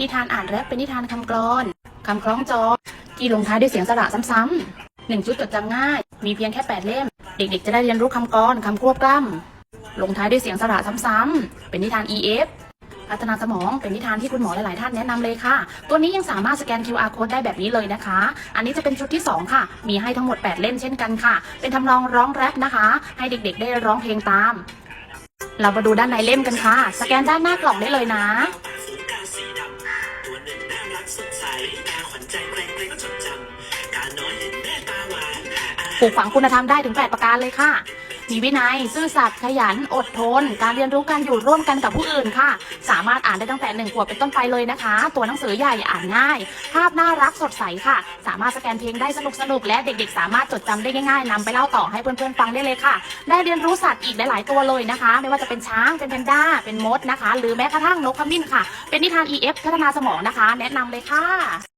นิทานอ่านแรปเป็นนิทานคำกลอนคำคล้องจองที่ลงท้ายด้วยเสียงสระซ้ำๆหนึ่งชุดจดจำง่าย มีเพียงแค่แปดเล่ม เด็กๆ จะได้เรียนรู้คำกรคำควบกล้ำลงท้ายด้วยเสียงสระซ้ำๆเป็นนิทาน EF พัฒนาสมองเป็นนิทานที่คุณหมอหลาย ๆ ท่านแนะนำเลยค่ะ ตัวนี้ยังสามารถสแกน QR code ได้แบบนี้เลยนะคะ อันนี้จะเป็นชุดที่ 2 ค่ะ มีให้ทั้งหมด 8 เล่มเช่นกันค่ะ เป็นทำนองร้องแรปนะคะ ให้เด็ก ๆ ได้ร้องเพลงตาม เรามาดูด้านในเล่มกันค่ะ สแกนด้านหน้ากล่องได้เลยนะ อีตาขวัญใจใครใครก็จดจำการน้อยเห็นแม่ตาหวาน ปลูกฝังคุณธรรมได้ถึง 8 ประการเลยค่ะ มีวินัย ซื่อสัตย์ขยันอดทน การเรียนรู้การอยู่ร่วมกันกับผู้อื่นค่ะ สามารถอ่านได้ตั้งแต่หนึ่งขวบเป็นต้นไปเลยนะคะ ตัวหนังสือใหญ่อ่านง่าย ภาพน่ารักสดใสค่ะ สามารถสแกนเพลงได้สนุกสนุกและเด็กๆ สามารถจดจำได้ง่ายๆนำไปเล่าต่อให้เพื่อนๆฟังได้เลยค่ะ ได้เรียนรู้สัตว์อีกหลายๆตัวเลยนะคะ ไม่ว่าจะเป็นช้างเป็นแพนด้าเป็นมดนะคะ หรือแม้กระทั่งนกขมิ้นค่ะ เป็นนิทาน EF พัฒนาสมองนะคะ แนะนำเลยค่ะ